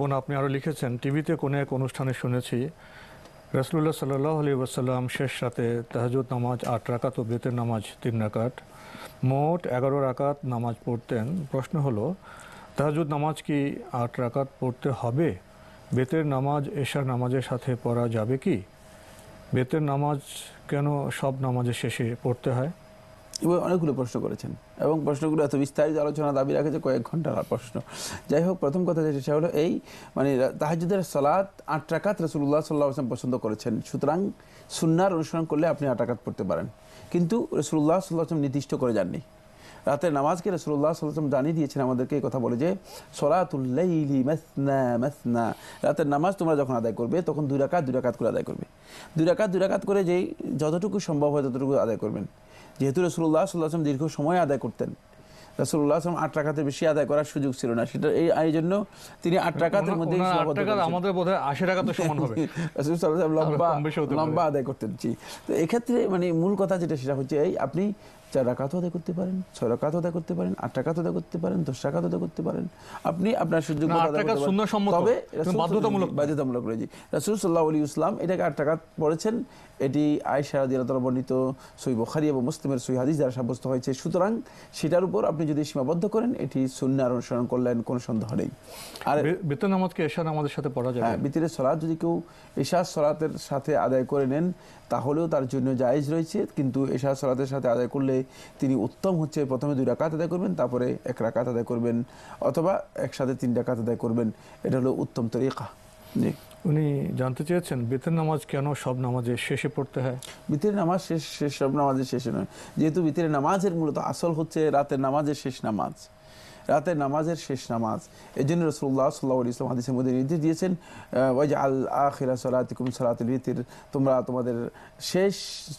বোন, আপনি আরও লিখেছেন, টিভিতে কোনো এক অনুষ্ঠানে শুনেছি রসুল্লাহ সাল্লাহ আলী শেষ রাতে তাহাজুদ নামাজ আট রাকাত ও বেতের নামাজ তিন রাকাত, মোট এগারো রাকাত নামাজ পড়তেন। প্রশ্ন হলো তাহাজুদ নামাজ কি আট রাকাত পড়তে হবে? বেতের নামাজ, এশার নামাজের সাথে পড়া যাবে কি? বেতের নামাজ কেন সব নামাজের শেষে পড়তে হয়? এবং অনেকগুলো প্রশ্ন করেছেন এবং প্রশ্নগুলো এত বিস্তারিত আলোচনা দাবি রাখেছে কয়েক ঘণ্টার প্রশ্ন। যাই হোক, প্রথম কথা যেটা, সেটা হলো এই মানে তাহাজুদের সালাত আট রাকাত রসুল্লাহ সাল্লাহ আসলাম পছন্দ করেছেন। সুতরাং সুনার অনুসরণ করলে আপনি আট রাকাত পড়তে পারেন। কিন্তু রসুল্লাহ সাল্লাহ আসলাম নির্দিষ্ট করে যাননি। রাতের নামাজকে রসুল্লাহ সাল্লাম জানিয়ে দিয়েছেন আমাদেরকে এই কথা বলে যে সলাতুল্লাইলি মাসনা মাসনা। রাতের নামাজ তোমরা যখন আদায় করবে তখন দুই রাকাত দুই রাকাত করে আদায় করবে। দুই রাকাত দুই রাকাত করে যেই যতটুকু সম্ভব হয় ততটুকু আদায় করবেন। যেহেতু রসুল্লাহ সাল্লাহ আসলাম দীর্ঘ সময় আদায় করতেন। রসুল্লাহ আসলাম আট রাকাতের বেশি আদায় করার সুযোগ ছিল না। সেটা এই এই জন্য তিনি আট রাকাতের মধ্যে ওনার আট টাকা আমাদের বোধ আশি টাকা তো সমান হবে। রাসূল সাল্লাল্লাহু আলাইহি ওয়াসাল্লাম লম্বা কম বেশি হতে পারে। লম্বা আদায় করতেন জি। তো এক্ষেত্রে মানে মূল কথা যেটা সেটা হচ্ছে এই আপনি চার রাকাত আদায় করতে পারেন ছয় রাকাত আদায় করতে পারেন আট রাকাত আদায় করতে পারেন দশ রাকাত আদায় করতে পারেন। আপনি আপনার সুযোগ তবে বাধ্যতামূলক। বাধ্যতামূলক রয়েছে। রাসূল সাল্লাল্লাহু আলাইহি ইসলাম এটাকে আট রাকাত পড়েছেন। এটি আয়েশা রাদিয়াল্লাহু তাআলা বর্ণিত সহি বুখারী এবং মুসলিমের সহি হাদিস দ্বারা সাব্যস্ত হয়েছে। সুতরাং সেটার উপর আপনি যদি সীমাবদ্ধ করেন এটি সুন্নার অনুসরণ করলেন কোনো সন্দেহ নেই। আর বে- বেতের নামাজকে এশার নামাজের সাথে পড়া যাবে। হ্যাঁ বিতিরের সলাৎ যদি কেউ এশার সলাতের সাথে আদায় করে নেন তাহলেও তার জন্য জায়েজ রয়েছে। কিন্তু এশার সলাতের সাথে আদায় করলে তিনি উত্তম হচ্ছে প্রথমে দুই রাকাত আদায় করবেন তারপরে এক রাকাত আদায় করবেন অথবা একসাথে তিন রাকাত আদায় করবেন। এটা হলো উত্তম তরিকা। জি। উনি জানতে চেয়েছেন বেতের নামাজ কেন সব নামাজের শেষে পড়তে হয়? বিতের নামাজ শেষ শেষ সব নামাজের শেষে নয়। যেহেতু বিতের নামাজের মূলত আসল হচ্ছে রাতের নামাজের শেষ নামাজ। রাতের নামাজের শেষ নামাজ। এই জন্য রসুল্লাহ সাল্লাহ ইসলাম হাদিসের মধ্যে নির্দেশ দিয়েছেন যে আল আখিরা সলাতিকুম সলাতুল ভিতির তোমরা তোমাদের শেষ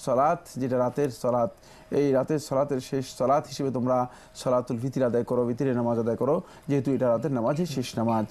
সলাত, যেটা রাতের সলাত, এই রাতের সলাতের শেষ সলাত হিসেবে তোমরা সলাতুল ভিতির আদায় করো ভিতিরের নামাজ আদায় করো, যেহেতু এটা রাতের নামাজের শেষ নামাজ।